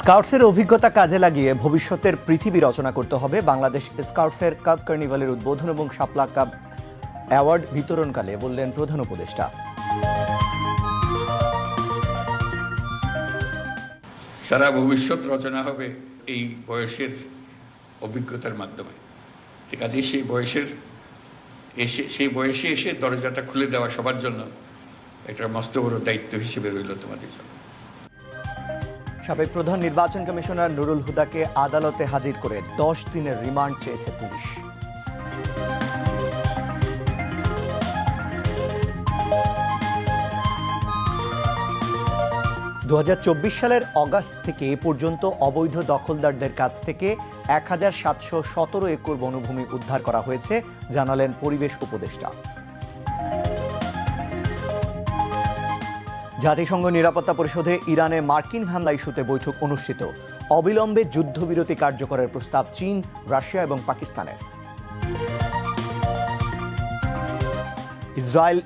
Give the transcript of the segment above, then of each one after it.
স্কাউটসের অভিজ্ঞতা কাজে লাগিয়ে ভবিষ্যতের পৃথিবী রচনা করতে হবে বাংলাদেশ স্কাউটসের কাপ কার্নিভালের উদ্বোধন এবং শাপলা কাপ অ্যাওয়ার্ড বিতরণকালে, বললেন প্রধান উপদেষ্টা। সারা ভবিষ্যৎ রচনা হবে এই বয়সের অভিজ্ঞতার মাধ্যমে। ঠিক আছে সেই বয়সের এসে, সেই বয়সে এসে দরজাটা খুলে দেওয়া সবার জন্য একটা মস্ত বড় দায়িত্ব হিসেবে রইল তোমাদের জন্য। সাবেক প্রধান নির্বাচন কমিশনার নুরুল হুদাকে আদালতে হাজির করে দশ দিনের রিমান্ড চেয়েছে পুলিশ। দু হাজার চব্বিশ সালের অগাস্ট থেকে এ পর্যন্ত অবৈধ দখলদারদের কাছ থেকে এক হাজার সাতশো সতেরো একর বনভূমি উদ্ধার করা হয়েছে, জানালেন পরিবেশ উপদেষ্টা। জাতিসংঘ নিরাপত্তা পরিষদে ইরানে মার্কিন হামলা ইস্যুতে বৈঠক অনুষ্ঠিত। অবিলম্বে যুদ্ধবিরতি কার্যকরের প্রস্তাব চীন, রাশিয়া এবং পাকিস্তানের। ইসরায়েল,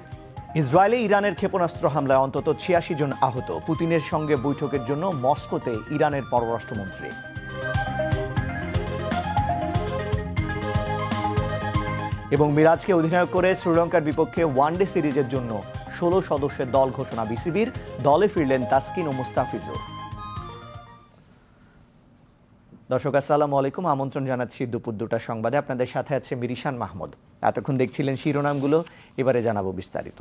ইসরায়েলে ইরানের ক্ষেপণাস্ত্র হামলায় অন্তত ছিয়াশি জন আহত। পুতিনের সঙ্গে বৈঠকের জন্য মস্কোতে ইরানের পররাষ্ট্রমন্ত্রী। এবং মিরাজকে অধিনায়ক করে শ্রীলঙ্কার বিপক্ষে ওয়ানডে সিরিজের জন্য ষোলো সদস্যের দল ঘোষণা বিসিবির। দলে ফিরলেন তাসকিন ও মুস্তাফিজও। দর্শক, আসসালামু আলাইকুম। আমন্ত্রণ জানাচ্ছি দুপুর দুটা সংবাদে। আপনাদের সাথে আছে মিরিশান মাহমুদ। এতক্ষণ দেখছিলেন শিরোনামগুলো। এবারে জানাব বিস্তারিত।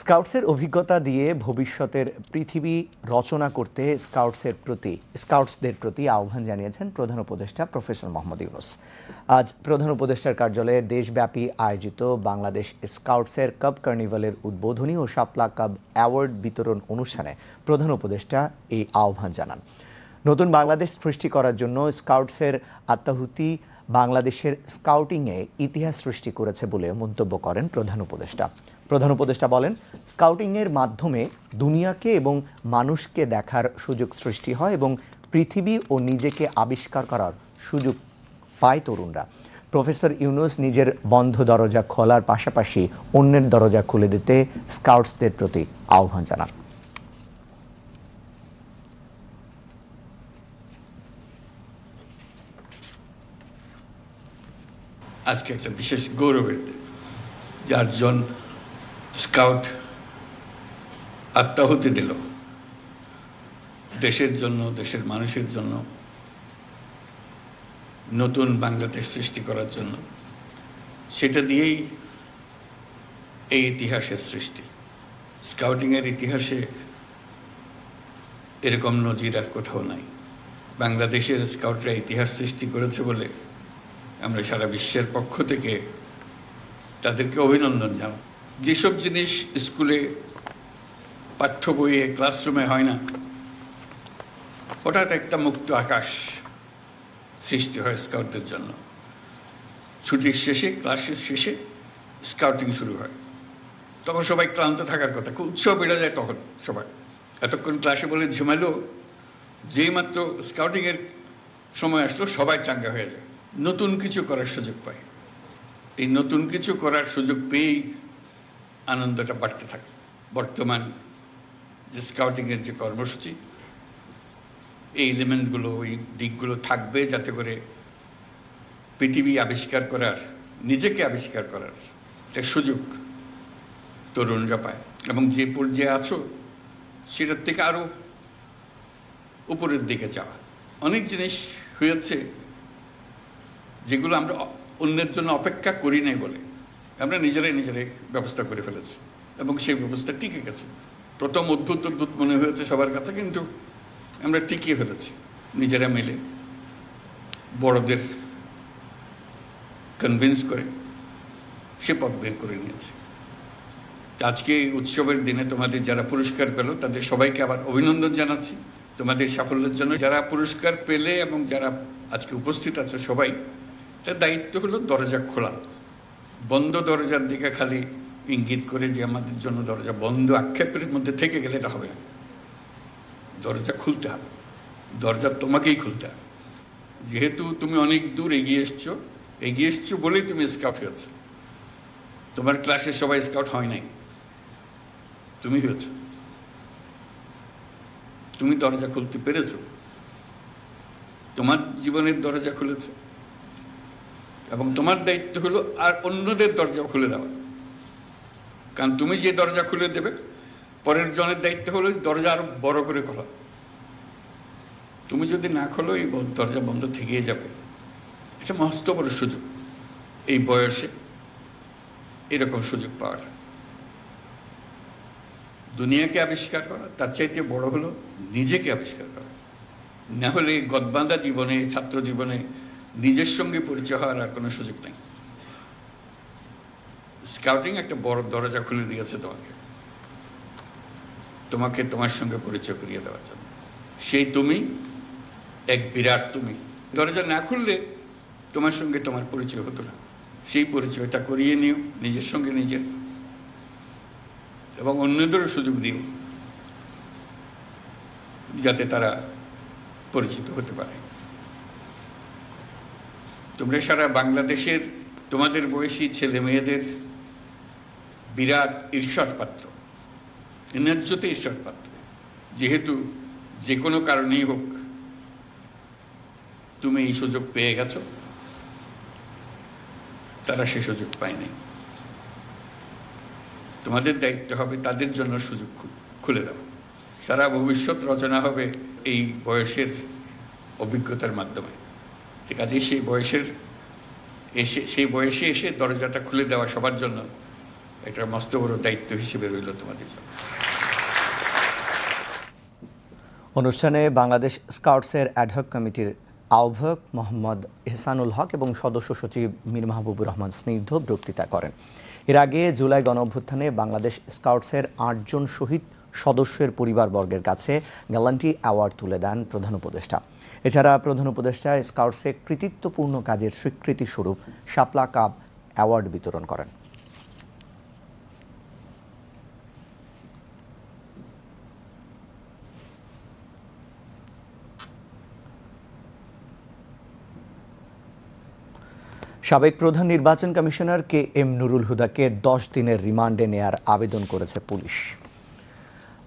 স্কাউটসের অভিজ্ঞতা দিয়ে ভবিষ্যতের পৃথিবী রচনা করতে স্কাউটসের প্রতি, স্কাউটসদের প্রতি আহ্বান জানিয়েছেন প্রধান উপদেষ্টা প্রফেসর মোহাম্মদ ইউনুস। আজ প্রধান উপদেষ্টার কার্যালয়ে দেশব্যাপী আয়োজিত বাংলাদেশ স্কাউটসের কাপ কার্নিভালের উদ্বোধনী ও শাপলা কাপ অ্যাওয়ার্ড বিতরণ অনুষ্ঠানে প্রধান উপদেষ্টা এই আহ্বান জানান। নতুন বাংলাদেশ সৃষ্টি করার জন্য স্কাউটসের আত্মাহুতি বাংলাদেশের স্কাউটিংয়ে ইতিহাস সৃষ্টি করেছে বলে মন্তব্য করেন প্রধান উপদেষ্টা। প্রধান উপদেষ্টা বলেন, স্কাউটিংয়ের মাধ্যমে দুনিয়াকে এবং মানুষকে দেখার সুযোগ সৃষ্টি হয় এবং পৃথিবী ও নিজেকে আবিষ্কার করার সুযোগ পায় তরুণরা। প্রফেসর ইউনুস নিজের বন্ধ দরজা খোলার পাশাপাশি অন্যের দরজা খুলে দিতে স্কাউটসদের প্রতি আহ্বান জানান। আজকে একটা বিশেষ গৌরবের দিন যে আটজন স্কাউট আত্মাহুতি দিল। দেশের জন্য, দেশের মানুষের জন্য, নতুন বাংলাদেশ সৃষ্টি করার জন্য। সেটা দিয়েই এই ইতিহাসের সৃষ্টি। স্কাউটিংয়ের ইতিহাসে এরকম নজির আর কোথাও নাই। বাংলাদেশের স্কাউটরা ইতিহাস সৃষ্টি করেছে বলে আমরা সারা বিশ্বের পক্ষ থেকে তাদেরকে অভিনন্দন জানাই। যেসব জিনিস স্কুলে পাঠ্য বইয়ে, ক্লাসরুমে হয় না, হঠাৎ একটা মুক্ত আকাশ সৃষ্টি হয় স্কাউটদের জন্য। ছুটির শেষে, ক্লাসের শেষে স্কাউটিং শুরু হয়। তখন সবাই ক্লান্ত থাকার কথা, খুব উৎসাহ বেড়ে যায় তখন সবাই এতক্ষণ ক্লাসে বলে ঝিমালো যেই মাত্র স্কাউটিংয়ের সময় আসলো, সবাই চাঙ্গা হয়ে যায়। নতুন কিছু করার সুযোগ পায়। এই নতুন কিছু করার সুযোগ পেয়েই আনন্দটা বাড়তে থাকে। বর্তমান যে স্কাউটিংয়ের যে কর্মসূচি, এই এলিমেন্টগুলো ওই দিকগুলো থাকবে যাতে করে পৃথিবী আবিষ্কার করার, নিজেকে আবিষ্কার করার একটা সুযোগ তরুণরা পায়। এবং যে পর্যায়ে আছো, সেটার থেকে আরও উপরের দিকে যাওয়া। অনেক জিনিস হয়েছে যেগুলো আমরা অন্যের জন্য অপেক্ষা করি নাই বলে। আমরা নিজেরাই নিজেরাই ব্যবস্থা করে ফেলেছি। এবং সেই ব্যবস্থা টিকে গেছে। প্রথম অদ্ভুত অদ্ভুত মনে হয়েছে সবার কাছে, কিন্তু আমরা টিকিয়ে ফেলেছি নিজেরা মিলে। বড়দের কনভিন্স করে সে পথ বের করে নিয়েছে। আজকে উৎসবের দিনে তোমাদের যারা পুরস্কার পেল, তাদের সবাইকে আবার অভিনন্দন জানাচ্ছি। তোমাদের সাফল্যের জন্য যারা পুরস্কার পেলে এবং যারা আজকে উপস্থিত আছো সবাই তার দায়িত্ব হলো দরজা খোলা। বন্ধ দরজার দিকে খালি ইঙ্গিত করে যে আমাদের জন্য দরজা বন্ধ আক্ষেপের মধ্যে থেকে গেলে এটা হবে দরজা খুলতে হবে। দরজা তোমাকেই খুলতে হবে। যেহেতু তুমি অনেক দূর এগিয়ে এসছো এগিয়ে এসছো বলেই তুমি স্কাউট হয়েছো তোমার ক্লাসে সবাই স্কাউট হয় নাই। তুমি হয়েছ। তুমি দরজা খুলতে পেরেছ। তোমার জীবনের দরজা খুলেছে। এবং তোমার দায়িত্ব হলো আর অন্যদের দরজা খুলে দেওয়া। কারণ তুমি যে দরজা খুলে দেবে, পরের জনের দায়িত্ব হলো দরজা আরও বড় করে খোলা। তুমি যদি না খোলো, এই দরজা বন্ধ থেকেই যাবে। এটা মস্ত বড় সুযোগ। এই বয়সে এরকম সুযোগ পাওয়াটা দুনিয়াকে আবিষ্কার করা, তার চাইতে বড় হলো নিজেকে আবিষ্কার করা। না হলে গদবাঁধা জীবনে, ছাত্র জীবনে নিজের সঙ্গে পরিচয় হওয়ার আর কোনো সুযোগ নেই। স্কাউটিং একটা বড় দরজা খুলে দিয়েছে তোমাকে। তোমাকে তোমার সঙ্গে পরিচয় করিয়ে দেওয়ার জন্য। সেই তুমি, এক বিরাট তুমি। দরজা না খুললে তোমার সঙ্গে তোমার পরিচয় হতো না। সেই পরিচয়টা করিয়ে নিও, নিজের সঙ্গে নিজের। এবং অন্যদেরও সুযোগ দিও, যাতে তারা পরিচিত হতে পারে। তোমরা সারা বাংলাদেশের তোমাদের বয়সী ছেলে মেয়েদের বিরাট ঈর্ষার পাত্র ন্যায্যতে ঈর্ষার পাত্র যেহেতু যে কোনো কারণেই হোক, তুমি এই সুযোগ পেয়ে গেছো। তারা সে সুযোগ পায়নি তোমাদের দায়িত্ব হবে তাদের জন্য সুযোগ খুলে দেওয়া। সারা ভবিষ্যৎ রচনা হবে এই বয়সের অভিজ্ঞতার মাধ্যমে। আছে সেই বয়সের এসে, সেই বয়সে এসে দরজাটা খুলে দেওয়া সবার জন্য একটা মস্ত বড় দায়িত্ব হিসেবে রইল তোমাদের জন্য। অনুষ্ঠানে বাংলাদেশ স্কাউটসের অ্যাডহক কমিটির আহ্বায়ক মোহাম্মদ এহসানুল হক এবং সদস্য সচিব মীর মাহবুবুর রহমান স্নিগ্ধ বক্তৃতা করেন। এর আগে জুলাই গণ অভ্যুত্থানে বাংলাদেশ স্কাউটসের আটজন শহীদ সদস্যের পরিবারবর্গের কাছে গ্যালান্টি অ্যাওয়ার্ড তুলে দেন প্রধান উপদেষ্টা। এছাড়া প্রধান উপদেষ্টা স্কাউটসে কৃতিত্বপূর্ণ কাজের স্বীকৃতি স্বরূপ শাপলা কাপ অ্যাওয়ার্ড বিতরণ করেন। সাবেক প্রধান নির্বাচন কমিশনার কে এম নুরুল হুদাকে দশ দিনের রিমান্ডে নেয়ার আবেদন করেছে পুলিশ।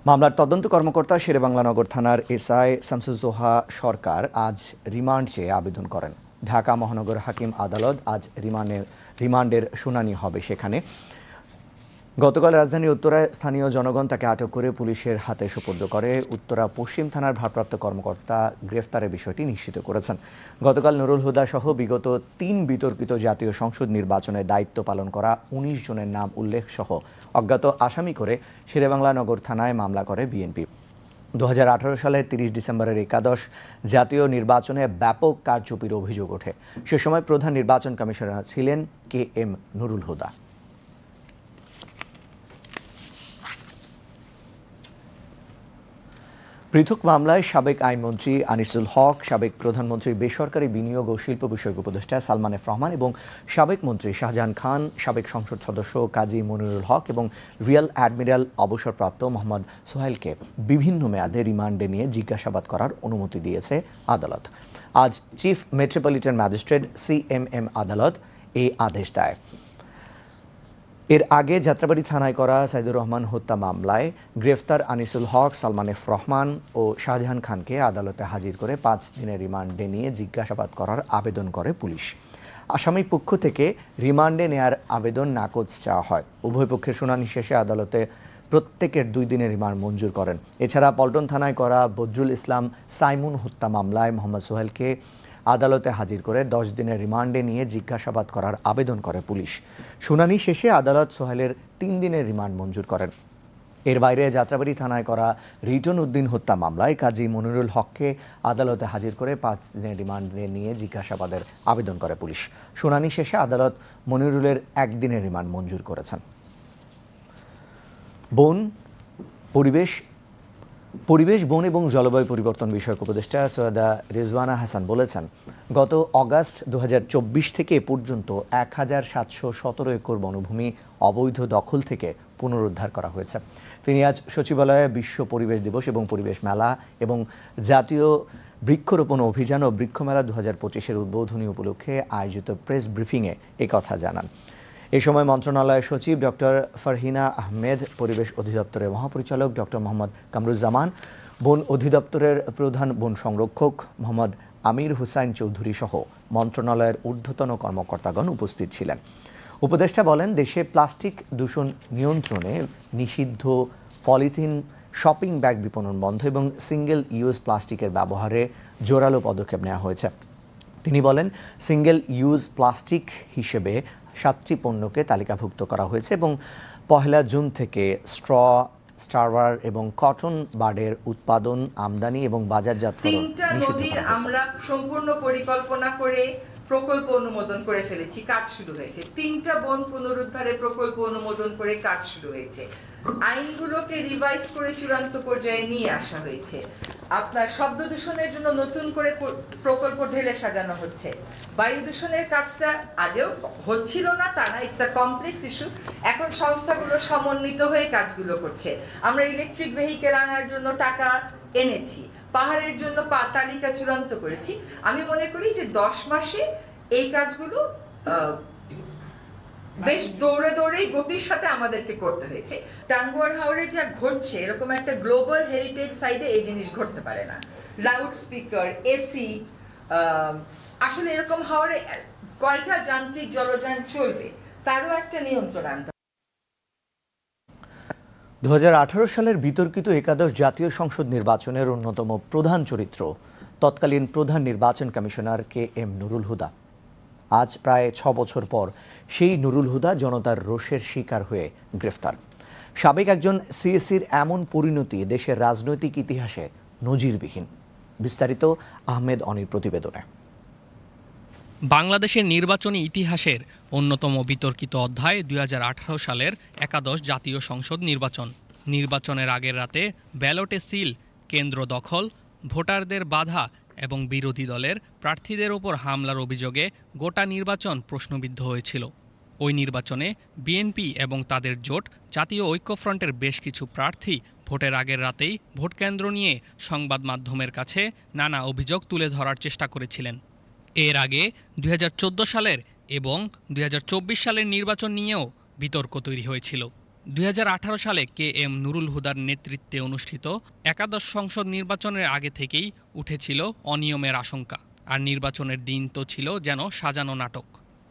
মামলার তদন্ত কর্মকর্তা শেরেবাংলানগর থানার এসআই শামসুজোহা সরকার আজ রিমান্ড চেয়ে আবেদন করেন। ঢাকা মহানগর হাকিম আদালত আজ রিমান্ডের রিমান্ডের শুনানি হবে সেখানে। গতকাল রাজধানী উত্তরায় স্থানীয় জনগণ তাকে আটক করে পুলিশের হাতে সুপর্দ করে। উত্তরা পশ্চিম থানার ভারপ্রাপ্ত কর্মকর্তা গ্রেফতারের বিষয়টি নিশ্চিত করেছেন। গতকাল নুরুল হুদা সহ বিগত তিন বিতর্কিত জাতীয় সংসদ নির্বাচনে দায়িত্ব পালন করা উনিশ জনের নাম উল্লেখ সহ অজ্ঞাত আসামি করে শেরেবাংলা নগর থানায় মামলা করে বিএনপি। দু সালের তিরিশ ডিসেম্বরের একাদশ জাতীয় নির্বাচনে ব্যাপক কারচুপির অভিযোগ ওঠে। সে সময় প্রধান নির্বাচন কমিশনার ছিলেন কে এম নুরুল হুদা। পৃথক মামলায় সাবেক আইনমন্ত্রী আনিসুল হক, সাবেক প্রধানমন্ত্রী বেসরকারি বিনিয়োগ ও শিল্প বিষয়ক উপদেষ্টা সালমান এফ রহমান এবং সাবেক মন্ত্রী শাহজাহান খান, সাবেক সংসদ সদস্য কাজী মনিরুল হক এবং রিয়াল অ্যাডমিরাল অবসরপ্রাপ্ত মোহাম্মদ সোহেলকে বিভিন্ন মেয়াদে রিমান্ডে নিয়ে জিজ্ঞাসাবাদ করার অনুমতি দিয়েছে আদালত। আজ চিফ মেট্রোপলিটন ম্যাজিস্ট্রেট সিএমএম আদালত এই আদেশ দেয়। এর আগে যাত্রাবাড়ি থানায় করা সাইদুর রহমান হত্যা মামলায় গ্রেফতার আনিসুল হক, সালমান এফ রহমান ও শাহজাহান খানকে আদালতে হাজির করে পাঁচ দিনের রিমান্ডে নিয়ে জিজ্ঞাসাবাদ করার আবেদন করে পুলিশ। আসামি পক্ষ থেকে রিমান্ডে নেয়ার আবেদন নাকচ চাওয়া হয়। উভয় পক্ষের শুনানি শেষে আদালতে প্রত্যেকের দুই দিনের রিমান্ড মঞ্জুর করেন। এছাড়া পল্টন থানায় করা বদরুল ইসলাম সাইমুন হত্যা মামলায় মোহাম্মদ সোহেলকে আদালতে হাজির করে দশ দিনের রিমান্ডে নিয়ে জিজ্ঞাসাবাদ করার আবেদন করে পুলিশ। শুনানি শেষে আদালত সোহেলের তিন দিনের রিমান্ড মঞ্জুর করেন। এর বাইরে যাত্রাবাড়ি থানায় করা রিটন উদ্দিন হত্যা মামলায় কাজী মনিরুল হককে আদালতে হাজির করে পাঁচ দিনের রিমান্ডে নিয়ে জিজ্ঞাসাবাদের আবেদন করে পুলিশ। শুনানি শেষে আদালত মনিরুলের একদিনের রিমান্ড মঞ্জুর করেছেন। বন, পরিবেশ পরিবেশ, বন এবং জলবায়ু পরিবর্তন বিষয়ক উপদেষ্টা সৈয়দা রেজওয়ানা হাসান বলেছেন, গত অগাস্ট দু হাজার চব্বিশ থেকে পর্যন্ত এক হাজার সাতশো সতেরো একর বনভূমি অবৈধ দখল থেকে পুনরুদ্ধার করা হয়েছে। তিনি আজ সচিবালয়ে বিশ্ব পরিবেশ দিবস এবং পরিবেশ মেলা এবং জাতীয় বৃক্ষরোপণ অভিযান ও বৃক্ষমেলা দু হাজার পঁচিশের উদ্বোধনী উপলক্ষে আয়োজিত প্রেস ব্রিফিংয়ে একথা জানান। এ সময় মন্ত্রণালয়ের সচিব ডক্টর ফারহিনা আহমেদ, পরিবেশ অধিদপ্তরের মহাপরিচালক ডক্টর মোহাম্মদ কামরুজ্জামান, বন অধিদপ্তরের প্রধান বন সংরক্ষক মোহাম্মদ আমির হুসাইন চৌধুরী সহ মন্ত্রণালয়ের ঊর্ধ্বতন কর্মকর্তাগণ উপস্থিত ছিলেন। উপদেষ্টা বলেন, দেশে প্লাস্টিক দূষণ নিয়ন্ত্রণে নিষিদ্ধ পলিথিন শপিং ব্যাগ বিপণন বন্ধ এবং সিঙ্গেল ইউজ প্লাস্টিকের ব্যবহারে জোরালো পদক্ষেপ নেওয়া হয়েছে। তিনি বলেন, সিঙ্গেল ইউজ প্লাস্টিক হিসেবে সাতটি পণ্যকে তালিকাভুক্ত করা হয়েছে এবং পহেলা জুন থেকে স্ট্র স্টারওয়ার এবং কটন বার্ডের উৎপাদন আমদানি এবং তিনটা নিষিদ্ধ আমরা সম্পূর্ণ পরিকল্পনা করে প্রকল্প অনুমোদন করে ফেলেছি, কাজ শুরু হয়েছে। তিনটা বন পুনরুদ্ধারের প্রকল্প অনুমোদন করে কাজ শুরু হয়েছে। আইনগুলোকে রিভাইজ করে চূড়ান্ত পর্যায়ে নিয়ে আসা হয়েছে। আপনার শব্দ দূষণের জন্য নতুন করে প্রকল্প ঢেলে সাজানো হচ্ছে। বায়ু দূষণের কাজটা আগেও হচ্ছিল না তা না ইটস আ কমপ্লেক্স ইস্যু এখন সংস্থাগুলো সমন্বিত হয়ে কাজগুলো করছে। আমরা ইলেকট্রিক ভেহিকেল আনার জন্য টাকা এনেছি। পাহাড়ের জন্য পা- তালিকা চূড়ান্ত করেছি। আমি মনে করি যে দশ মাসে এই কাজগুলো বেশ দৌড়ে দৌড়েই গতির সাথে আমাদেরকে করতে হয়েছে। টাঙ্গুয়ার হাওড়ে যা ঘটছে, এরকম একটা গ্লোবাল হেরিটেজ সাইডে এই জিনিস ঘটতে পারে না। লাউড স্পিকার এসি আসলে এরকম হাওড়ে কয়টা যান্ত্রিক জলযান চলবে, তারও একটা নিয়ন্ত্রণ আনতে দু হাজার আঠারো সালের বিতর্কিত একাদশ জাতীয় সংসদ নির্বাচনের অন্যতম প্রধান চরিত্র, তৎকালীন প্রধান নির্বাচন commissioner K M Nurul Huda. আজ প্রায় ছ বছর পর সেই নুরুল হুদা জনতার রোষের শিকার হয়ে গ্রেফতার। সাবেক একজন সিএসির এমন পরিণতি দেশের রাজনৈতিক ইতিহাসে নজিরবিহীন। বিস্তারিত আহমেদ অনির প্রতিবেদনে। বাংলাদেশের নির্বাচনী ইতিহাসের অন্যতম বিতর্কিত অধ্যায় দুই হাজার আঠারো সালের একাদশ জাতীয় সংসদ নির্বাচন। নির্বাচনের আগের রাতে ব্যালটে সিল, কেন্দ্র দখল, ভোটারদের বাধা এবং বিরোধী দলের প্রার্থীদের ওপর হামলার অভিযোগে গোটা নির্বাচন প্রশ্নবিদ্ধ হয়েছিল। ওই নির্বাচনে বিএনপি এবং তাদের জোট জাতীয় ঐক্যফ্রন্টের বেশ কিছু প্রার্থী ভোটের আগের রাতেই ভোটকেন্দ্র নিয়ে সংবাদ মাধ্যমের কাছে নানা অভিযোগ তুলে ধরার চেষ্টা করেছিলেন। এর আগে দুই হাজার চোদ্দ সালের এবং দুই হাজার চব্বিশ সালের নির্বাচন নিয়েও বিতর্ক তৈরি হয়েছিল। দুই হাজার আঠারো সালে কে এম নুরুল হুদার নেতৃত্বে অনুষ্ঠিত একাদশ সংসদ নির্বাচনের আগে থেকেই উঠেছিল অনিয়মের আশঙ্কা। আর নির্বাচনের দিন তো ছিল যেন সাজানো নাটক।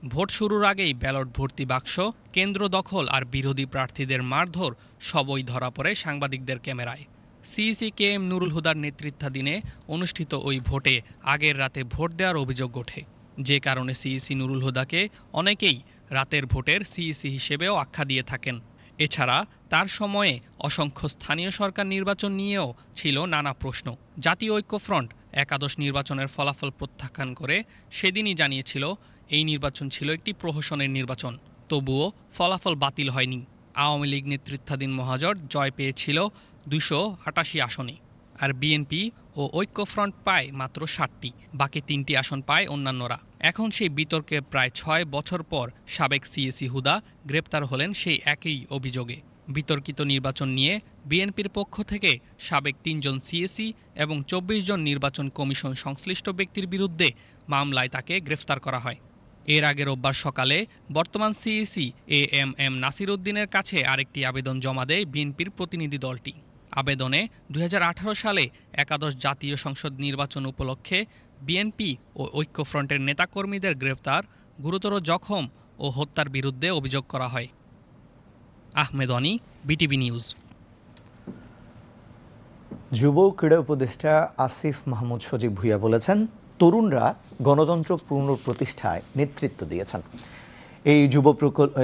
ভোট শুরুর আগেই ব্যালট ভর্তি বাক্স, কেন্দ্র দখল আর বিরোধী প্রার্থীদের মারধর সবই ধরা পড়ে সাংবাদিকদের ক্যামেরায়। সিইসি কে এম নুরুল হুদার নেতৃত্বাধীনে অনুষ্ঠিত ওই ভোটে আগের রাতে ভোট দেওয়ার অভিযোগ ওঠে। যে কারণে সিইসি নুরুল হুদাকে অনেকেই রাতের ভোটের সিইসি হিসেবেও আখ্যা দিয়ে থাকেন। এছাড়া তার সময়ে অসংখ্য স্থানীয় সরকার নির্বাচন নিয়েও ছিল নানা প্রশ্ন। জাতীয় ঐক্যফ্রন্ট একাদশ নির্বাচনের ফলাফল প্রত্যাখ্যান করে সেদিনই জানিয়েছিল, এই নির্বাচন ছিল একটি প্রহসনের নির্বাচন। তবুও ফলাফল বাতিল হয়নি। আওয়ামী লীগ নেতৃত্বাধীন মহাজোট জয় পেয়েছিল দুশো আটাশি আসনে আর বিএনপি ও ঐক্যফ্রন্ট পায় মাত্র ষাটটি, বাকি তিনটি আসন পায় অন্যান্যরা। এখন সেই বিতর্কে প্রায় ছয় বছর পর সাবেক সিএসি হুদা গ্রেপ্তার হলেন সেই একই অভিযোগে। বিতর্কিত নির্বাচন নিয়ে বিএনপির পক্ষ থেকে সাবেক তিনজন সিএসি এবং চব্বিশ জন নির্বাচন কমিশন সংশ্লিষ্ট ব্যক্তির বিরুদ্ধে মামলায় তাকে গ্রেফতার করা হয়। এর আগে রোববার সকালে বর্তমান CEC A M M Nasir উদ্দিনের কাছে আরেকটি আবেদন জমা দেয় বিএনপির প্রতিনিধি দলটি। আবেদনে দুই হাজার আঠারো সালে একাদশ জাতীয় সংসদ নির্বাচন উপলক্ষে বিএনপি ও ঐক্যফ্রন্টের নেতাকর্মীদের গ্রেফতার গুরুতর জখম ও হত্যার বিরুদ্ধে অভিযোগ করা হয়। Ahmed Oni, BTV news. যুব ক্রীড়া উপদেষ্টা আসিফ মাহমুদ সজীব ভুইয়া বলেছেন, তরুণরা গণতন্ত্র পুনঃপ্রতিষ্ঠায় নেতৃত্ব দিয়েছেন। এই যুব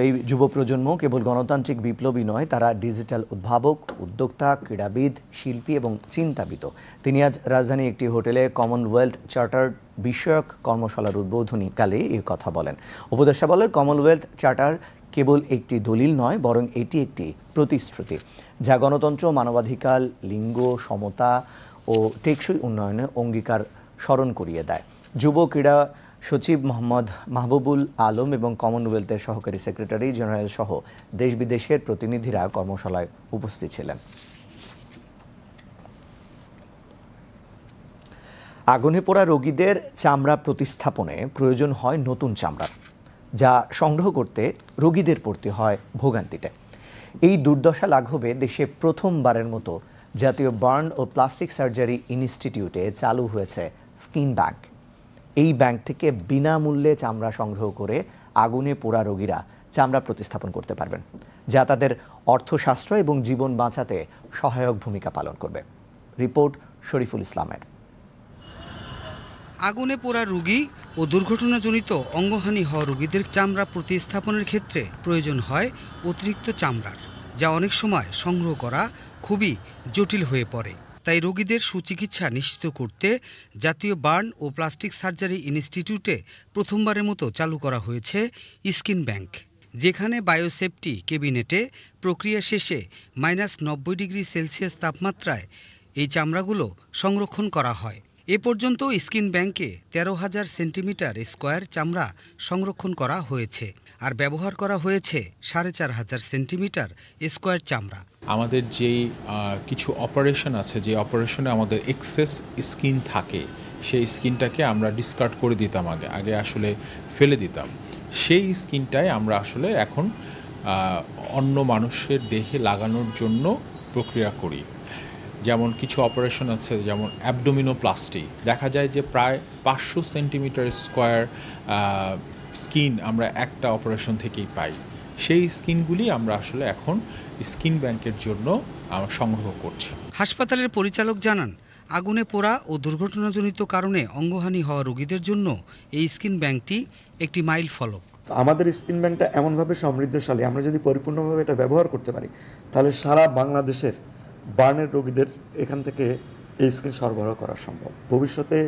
এই যুব প্রজন্ম কেবল গণতান্ত্রিক বিপ্লবী নয়, তারা ডিজিটাল উদ্ভাবক, উদ্যোক্তা, ক্রীড়াবিদ, শিল্পী এবং চিন্তাবিদ। তিনি আজ রাজধানী একটি হোটেলে কমনওয়েলথ চার্টার বিষয়ক কর্মশালার উদ্বোধনী উদ্বোধনীকালে এ কথা বলেন। উপদেষ্টা বলেন কমনওয়েলথ চার্টার কেবল একটি দলিল নয়, বরং এটি একটি প্রতিশ্রুতি, যা গণতন্ত্র, মানবাধিকার, লিঙ্গ, সমতা ও টেকসই উন্নয়নে অঙ্গীকার স্মরণ করিয়ে দেয়। যুব ক্রীড়া সচিব মোহাম্মদ মাহবুবুল আলম এবং কমনওয়েলথের সহকারী সেক্রেটারি জেনারেল সহ দেশ বিদেশের প্রতিনিধিরা কর্মশালায় উপস্থিত ছিলেন। আগুনে পোড়া রোগীদের চামড়া প্রতিস্থাপনে প্রয়োজন হয় নতুন চামড়া, যা সংগ্রহ করতে রোগীদের পড়তে হয় ভোগান্তিতে। এই দুর্দশা লাঘবে দেশে প্রথমবারের মতো জাতীয় বার্ন ও প্লাস্টিক সার্জারি ইনস্টিটিউটে চালু হয়েছে স্কিন ব্যাংক এই ব্যাংক থেকে বিনামূল্যে চামড়া সংগ্রহ করে আগুনে পোড়া রোগীরা চামড়া প্রতিস্থাপন করতে পারবেন, যা তাদের অর্থশাস্ত্র এবং জীবন বাঁচাতে সহায়ক ভূমিকা পালন করবে। রিপোর্ট শরীফুল ইসলামের। আগুনে পোড়া রোগী ও দুর্ঘটনাজনিত অঙ্গহানি হওয়া রোগীদের চামড়া প্রতিস্থাপনের ক্ষেত্রে প্রয়োজন হয় অতিরিক্ত চামড়ার, যা অনেক সময় সংগ্রহ করা খুবই জটিল হয়ে পড়ে। তাই রোগীদের সুচিকিৎসা নিশ্চিত করতে জাতীয় বার্ন ও প্লাস্টিক সার্জারি ইনস্টিটিউটে প্রথমবারের মতো চালু করা হয়েছে স্কিন ব্যাংক, যেখানে বায়োসেফটি কেবিনেটে প্রক্রিয়া শেষে মাইনাস নব্বই ডিগ্রি সেলসিয়াস তাপমাত্রায় এই চামড়াগুলো সংরক্ষণ করা হয়। এ পর্যন্ত স্কিন ব্যাংকে তেরো হাজার সেন্টিমিটার স্কোয়ার চামড়া সংরক্ষণ করা হয়েছে আর ব্যবহার করা হয়েছে সাড়ে চার হাজার সেন্টিমিটার স্কোয়ার চামড়া। আমাদের যেই কিছু অপারেশন আছে, যে অপারেশনে আমাদের এক্সেস স্কিন থাকে, সেই স্কিনটাকে আমরা ডিসকার্ড করে দিতাম আগে আগে আসলে ফেলে দিতাম। সেই স্কিনটাই আমরা আসলে এখন অন্য মানুষের দেহে লাগানোর জন্য প্রক্রিয়া করি। যেমন কিছু অপারেশন আছে যেমন অ্যাবডোমিনোপ্লাস্টি। দেখা যায় যে প্রায় পাঁচশো সেন্টিমিটার স্কোয়ার স্কিন আমরা একটা অপারেশন থেকেই পাই। সেই স্কিনগুলি আমরা আসলে এখন স্কিন ব্যাংকের জন্য আমরা সংগ্রহ করছি। হাসপাতালের পরিচালক জানান আগুনে পোড়া ও দুর্ঘটনাজনিত কারণে অঙ্গহানি হওয়া রোগীদের জন্য এই স্কিন ব্যাংকটি একটি মাইল ফলক। তো আমাদের স্কিন ব্যাংকটা এমনভাবে সমৃদ্ধশালী আমরা যদি পরিপূর্ণভাবে এটা ব্যবহার করতে পারি তাহলে সারা বাংলাদেশের বার্নের রোগীদের এখান থেকে এই স্কিন সরবরাহ করা সম্ভব। ভবিষ্যতে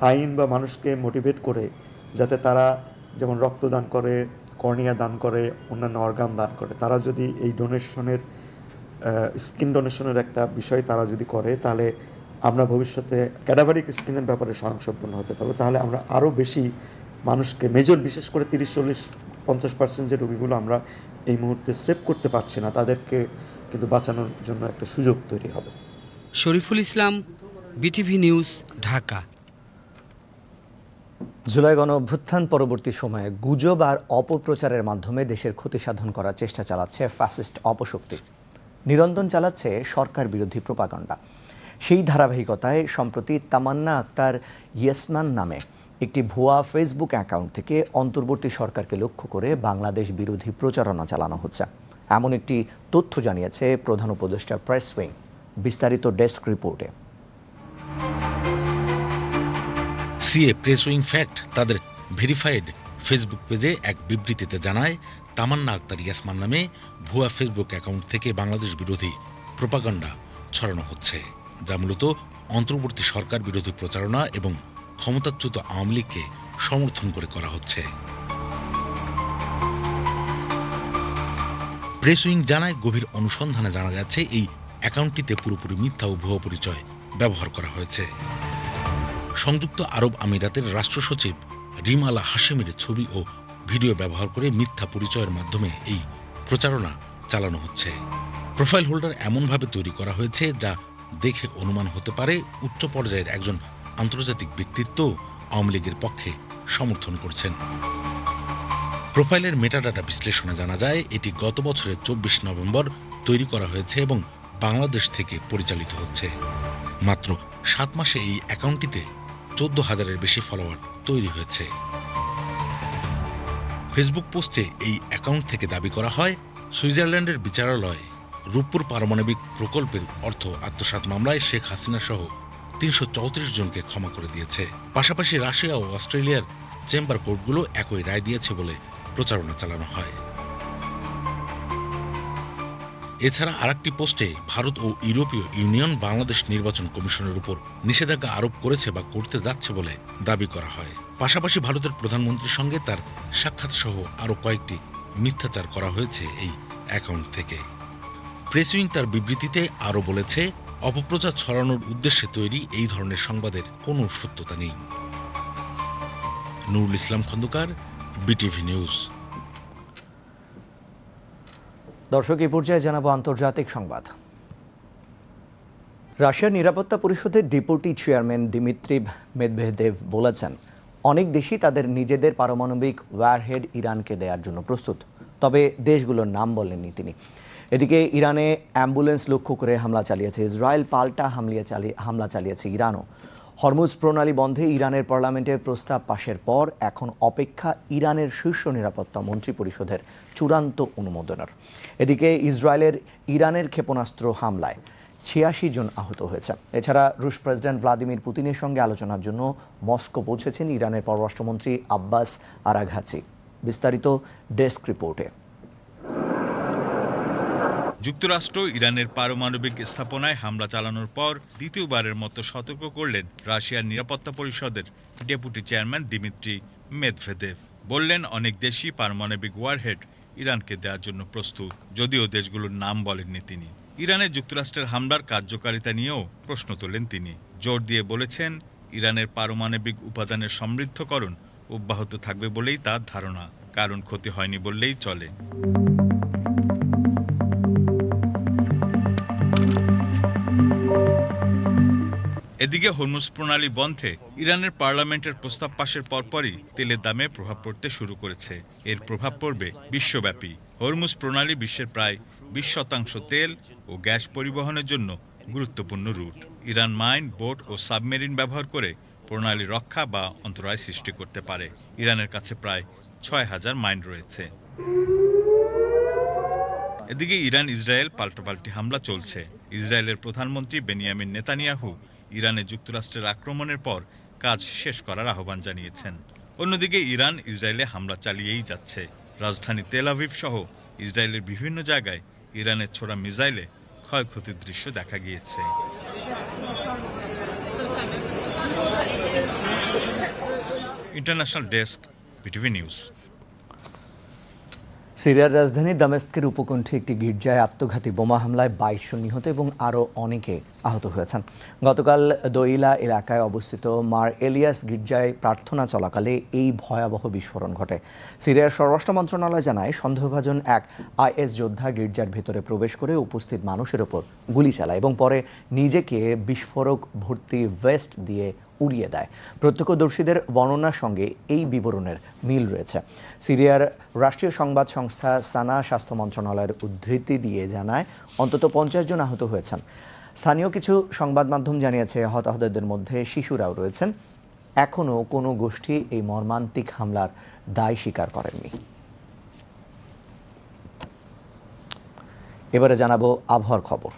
আইন বা মানুষকে মোটিভেট করে যাতে তারা যেমন রক্তদান করে, কর্নিয়া দান করে, অন্যান্য অর্গান দান করে, তারা যদি এই ডোনেশনের স্কিন ডোনেশনের একটা বিষয় তারা যদি করে, তাহলে আমরা ভবিষ্যতে ক্যাডাভারিক স্কিনের ব্যাপারে স্বয়ংসম্পূর্ণ হতে পারব। তাহলে আমরা আরও বেশি মানুষকে মেজর বিশেষ করে তিরিশ, চল্লিশ পঞ্চাশ পার্সেন্ট যে রোগীগুলো আমরা এই মুহূর্তে সেভ করতে পারছি না তাদেরকে কিন্তু বাঁচানোর জন্য একটা সুযোগ তৈরি হবে। Shariful Islam BTV news Dhaka. July গণ অভ্যুত্থান পরবর্তী সময়ে গুজব আর অপপ্রচারের মাধ্যমে দেশের ক্ষতি সাধন করার চেষ্টা চালাচ্ছে ফ্যাসিস্ট অপশক্তি। নিরন্তন চালাচ্ছে সরকার বিরোধী প্রপাগণ্ডা সেই ধারাবাহিকতায় সম্প্রতি তামান্না আক্তার ইয়েসমান নামে একটি ভুয়া ফেসবুক অ্যাকাউন্ট থেকে অন্তর্বর্তী সরকারকে লক্ষ্য করে বাংলাদেশ বিরোধী প্রচারণা চালানো হচ্ছে। এমন একটি তথ্য জানিয়েছে প্রধান উপদেষ্টা প্রেস উইং বিস্তারিত ডেস্ক রিপোর্টে। সিএ প্রেস উইং ফ্যাক্ট তাদের ভেরিফাইড ফেসবুক পেজে এক বিবৃতিতে জানায়, তামান্না আক্তার ইয়াসমান নামে ভুয়া ফেসবুক অ্যাকাউন্ট থেকে বাংলাদেশ বিরোধী প্রোপাগান্ডা ছড়ানো হচ্ছে, যা মূলত অন্তর্বর্তী সরকার বিরোধী প্রচারণা এবং ক্ষমতাচ্যুত আওয়ামী লীগকে সমর্থন করে করা হচ্ছে। প্রেস উইং জানায়, গভীর অনুসন্ধানে জানা গেছে, এই অ্যাকাউন্টটিতে পুরোপুরি মিথ্যা ও ভুয়া পরিচয় ব্যবহার করা হয়েছে। সংযুক্ত আরব আমিরাতের রাষ্ট্র সচিব রিমালা হাশেমের ছবি ও ভিডিও ব্যবহার করে মিথ্যা পরিচয়ের মাধ্যমে এই প্রচারণা চালানো হচ্ছে। প্রোফাইল হোল্ডার এমনভাবে তৈরি করা হয়েছে যা দেখে অনুমান হতে পারে, উচ্চ পর্যায়ের একজন আন্তর্জাতিক ব্যক্তিত্ব আওয়ামী লীগের পক্ষে সমর্থন করছেন। প্রোফাইলের মেটাডাটা বিশ্লেষণে জানা যায়, এটি গত বছরের চব্বিশ নভেম্বর তৈরি করা হয়েছে এবং বাংলাদেশ থেকে পরিচালিত হচ্ছে। মাত্র সাত মাসে এই অ্যাকাউন্টটিতে চোদ্দ হাজারের বেশি ফলোয়ার তৈরি হয়েছে। ফেসবুক পোস্টে এই অ্যাকাউন্ট থেকে দাবি করা হয়, সুইজারল্যান্ডের বিচারালয় রূপপুর পারমাণবিক প্রকল্পের অর্থ আত্মসাৎ মামলায় শেখ হাসিনা সহ তিনশো চৌত্রিশ জনকে ক্ষমা করে দিয়েছে। পাশাপাশি রাশিয়া ও অস্ট্রেলিয়ার চেম্বার কোর্টগুলো একই রায় দিয়েছে বলে প্রচারণা চালানো হয়। এছাড়া আরেকটি পোস্টে ভারত ও ইউরোপীয় ইউনিয়ন বাংলাদেশ নির্বাচন কমিশনের উপর নিষেধাজ্ঞা আরোপ করেছে বা করতে যাচ্ছে বলে দাবি করা হয়। পাশাপাশি ভারতের প্রধানমন্ত্রীর সঙ্গে তার সাক্ষাৎ সহ আরও কয়েকটি মিথ্যাচার করা হয়েছে এই অ্যাকাউন্ট থেকে। প্রেস উইং তার বিবৃতিতে আরও বলেছে অপপ্রচার ছড়ানোর উদ্দেশ্যে তৈরি এই ধরনের সংবাদের কোনো সত্যতা নেই। Nurul Islam Khandakar, BTV news. দর্শক, এই পর্যায়ে জানাব আন্তর্জাতিক সংবাদ। রাশিয়ার নিরাপত্তা পরিষদের ডেপুটি চেয়ারম্যান দিমিত্রি মেদভেদেভ বলেছেন, অনেক দেশই তাদের নিজেদের পারমাণবিক ওয়ারহেড ইরানকে দেওয়ার জন্য প্রস্তুত। তবে দেশগুলোর নাম বলেননি তিনি। এদিকে ইরানে অ্যাম্বুলেন্স লক্ষ্য করে হামলা চালিয়েছে। ইসরায়েল পাল্টা হামলিয়ে চালিয়ে হামলা চালিয়েছে ইরানও। হরমুজ প্রণালী বন্ধে ইরানের পার্লামেন্টের প্রস্তাব পাশের পর এখন অপেক্ষা ইরানের শীর্ষ নিরাপত্তা মন্ত্রী পরিষদের চূড়ান্ত অনুমোদনের। এদিকে ইসরায়েলের ইরানের ক্ষেপণাস্ত্র হামলায় ছিয়াশি জন আহত হয়েছে। এছাড়া রুশ প্রেসিডেন্ট ভ্লাদিমির পুতিনের সঙ্গে আলোচনার জন্য মস্কো পৌঁছেছেন ইরানের পররাষ্ট্রমন্ত্রী আব্বাস আরাঘাচি। বিস্তারিত ডেস্ক রিপোর্টে। যুক্তরাষ্ট্র ইরানের পারমাণবিক স্থাপনায় হামলা চালানোর পর দ্বিতীয়বারের মতো সতর্ক করলেন রাশিয়ার নিরাপত্তা পরিষদের ডেপুটি চেয়ারম্যান দিমিত্রি মেদভেদেভ। বললেন, অনেক দেশই পারমাণবিক ওয়ারহেড ইরানকে দেওয়ার জন্য প্রস্তুত, যদিও দেশগুলোর নাম বলেননি তিনি। ইরানে যুক্তরাষ্ট্রের হামলার কার্যকারিতা নিয়েও প্রশ্ন তোলেন তিনি। জোর দিয়ে বলেছেন, ইরানের পারমাণবিক উপাদানের সমৃদ্ধকরণ অব্যাহত থাকবে বলেই তার ধারণা, কারণ ক্ষতি হয়নি বললেই চলে। এদিকে হরমুজ প্রণালী বন্ধে ইরানের পার্লামেন্টের প্রস্তাব পাশের পরপরই তেলের দামে প্রভাব পড়তে শুরু করেছে। এর প্রভাব পড়বে বিশ্বব্যাপী। হরমুজ প্রণালী বিশ্বের প্রায় বিশ শতাংশ তেল ও গ্যাস পরিবহনের জন্য গুরুত্বপূর্ণ রুট। ইরান মাইন, বোট ও সাবমেরিন ব্যবহার করে প্রণালী রক্ষা বা অন্তরায় সৃষ্টি করতে পারে। ইরানের কাছে প্রায় ছয় হাজার মাইন রয়েছে। এদিকে ইরান ইসরায়েল পাল্টাপাল্টি হামলা চলছে। ইসরায়েলের প্রধানমন্ত্রী বেনিয়ামিন নেতানিয়াহু ইরানে যুক্তরাষ্ট্রের আক্রমণের পর কাজ শেষ করার আহ্বান জানিয়েছেন। অন্যদিকে ইরান ইসরায়েলে হামলা চালিয়েই যাচ্ছে। রাজধানী তেলাভিভ সহ ইসরায়েলের বিভিন্ন জায়গায় ইরানের ছোড়া মিসাইলে ক্ষয়ক্ষতির দৃশ্য দেখা গিয়েছে। International desk PTV news. সিরিয়ার রাজধানী দামেস্কের উপকণ্ঠে একটি গির্জায় আত্মঘাতী বোমা হামলায় বাইশ নিহত এবং আরও অনেকে আহত হয়েছেন। গতকাল দইলা এলাকায় অবস্থিত মার এলিয়াস গির্জায় প্রার্থনা চলাকালে এই ভয়াবহ বিস্ফোরণ ঘটে। সিরিয়ার স্বরাষ্ট্র মন্ত্রণালয় জানায়, সন্দেহভাজন এক আইএস যোদ্ধা গির্জার ভেতরে প্রবেশ করে উপস্থিত মানুষের ওপর গুলি চালায় এবং পরে নিজেকে বিস্ফোরক ভর্তি ভেস্ট দিয়ে উড়িয়ে দেয়। প্রত্যক্ষদর্শীদের বর্ণনার সঙ্গে এই বিবরণের মিল রয়েছে। সিরিয়ার রাষ্ট্রীয় সংবাদ সংস্থা সানা স্বাস্থ্য মন্ত্রণালয়ের উদ্ধৃতি দিয়ে জানায়, অন্তত পঞ্চাশ জন আহত হয়েছেন। স্থানীয় কিছু সংবাদ মাধ্যম জানিয়েছে, হতাহতদের মধ্যে শিশুরাও রয়েছেন। এখনও কোনো গোষ্ঠী এই মর্মান্তিক হামলার দায় স্বীকার করেননি। এবারে জানাব আবহাওয়ার খবর।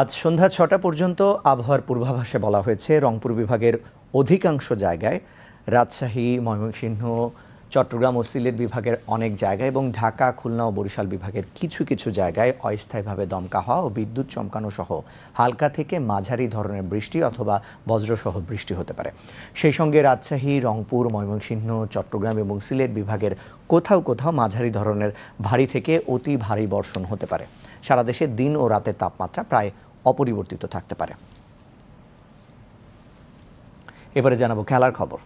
আজ সন্ধ্যা ছটা পর্যন্ত আবহাওয়ার পূর্বাভাসে বলা হয়েছে, রংপুর বিভাগের অধিকাংশ জায়গায় রাজশাহী, ময়মনসিংহ, চট্টগ্রাম ও সিলেট বিভাগের অনেক জায়গায় এবং ঢাকা, খুলনা ও বরিশাল বিভাগের কিছু কিছু জায়গায় অস্থায়ীভাবে দমকা হওয়া ও বিদ্যুৎ চমকানো সহ হালকা থেকে মাঝারি ধরনের বৃষ্টি অথবা বজ্রসহ বৃষ্টি হতে পারে। সেই সঙ্গে রাজশাহী, রংপুর, ময়মনসিংহ, চট্টগ্রাম এবং সিলেট বিভাগের কোথাও কোথাও মাঝারি ধরনের ভারী থেকে অতি ভারী বর্ষণ হতে পারে। সারা দেশে দিন ও রাতের তাপমাত্রা প্রায় অপরিবর্তিত থাকতে পারে। এবারে জানাব খেলার খবর।